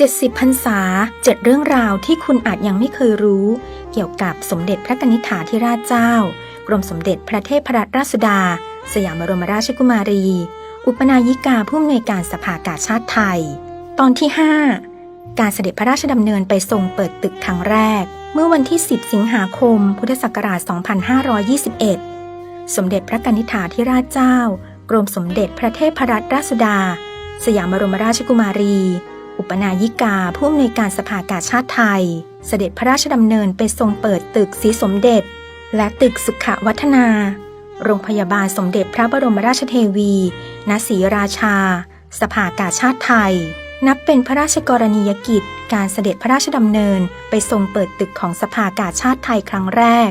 70พรรษาเจ็ดเรื่องราวที่คุณอาจยังไม่เคยรู้ เกี่ยวกับสมเด็จพระกนิษฐาธิราชเจ้า กรมสมเด็จพระเทพรัตนราชสุดา สยามบรมราชกุมารี อุปนายิกาผู้อำนวยการสภากาชาติไทย ตอนที่ 5 การเสด็จพระราชดำเนินไปทรงเปิดตึกครั้งแรก เมื่อวันที่ 10 สิงหาคม พุทธศักราช 2521 สมเด็จพระกนิษฐาธิราชเจ้า กรมสมเด็จพระเทพรัตนราชสุดา สยามบรมราชกุมารี อุปนายิกาผู้อำนวยการสภากาชาติไทย เสด็จพระราชดำเนินไปทรงเปิดตึกสีสมเด็จ และตึกสุขวัฒนา โรงพยาบาลสมเด็จพระบรมราชเทวี ณศรีราชา สภากาชาติไทย นับเป็นพระราชกรณียกิจ การเสด็จพระราชดำเนินไปทรงเปิดตึกของสภากาชาติไทยครั้งแรก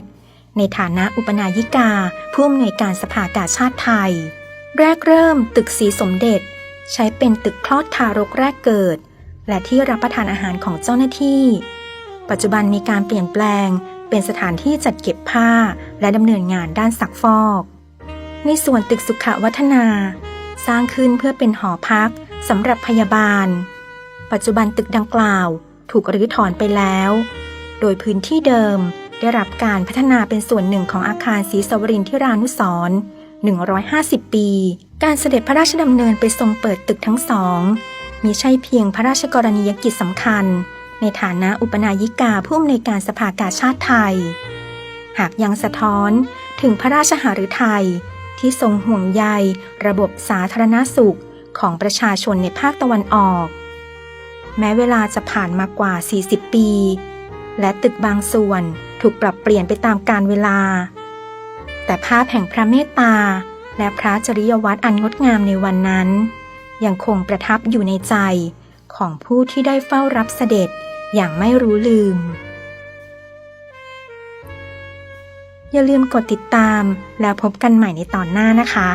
ในฐานะอุปนายิกาผู้อำนวยการสภากาชาติไทย แรกเริ่มตึกสีสมเด็จ ใช้เป็นตึกคลอดทารกแรกเกิด และที่รับประทานอาหารของเจ้าหน้าที่ ปัจจุบันมีการเปลี่ยนแปลง เป็นสถานที่จัดเก็บผ้าและดำเนินงานด้านซักฟอก ในส่วนตึกสุขวัฒนา สร้างขึ้นเพื่อเป็นหอพักสำหรับพยาบาล ปัจจุบันตึกดังกล่าว ถูกรื้อถอนไปแล้ว โดยพื้นที่เดิมได้รับการพัฒนาเป็นส่วนหนึ่งของอาคารศรีสวรินทิรานุสรณ์150 ปี การเสด็จพระราชดำเนินไปทรงเปิดตึกทั้งสอง มีใช่เพียงพระราชกรณียกิจสำคัญ ในฐานะอุปนายิกาผู้อำนวยการสภากาชาติไทย หากยังสะท้อนถึงพระราชหฤทัยที่ทรงห่วงใยระบบสาธารณสุขของประชาชนในภาคตะวันออก แม้เวลาจะผ่านมากว่า 40 ปี และตึกบางส่วนถูกปรับเปลี่ยนไปตามกาลเวลา แต่ภาพแห่งพระเมตตาและพระจริยวัตรอันงดงามในวันนั้น ยังคงประทับอยู่ในใจของผู้ที่ได้เฝ้ารับเสด็จอย่างไม่รู้ลืม อย่าลืมกดติดตามแล้วพบกันใหม่ในตอนหน้านะคะ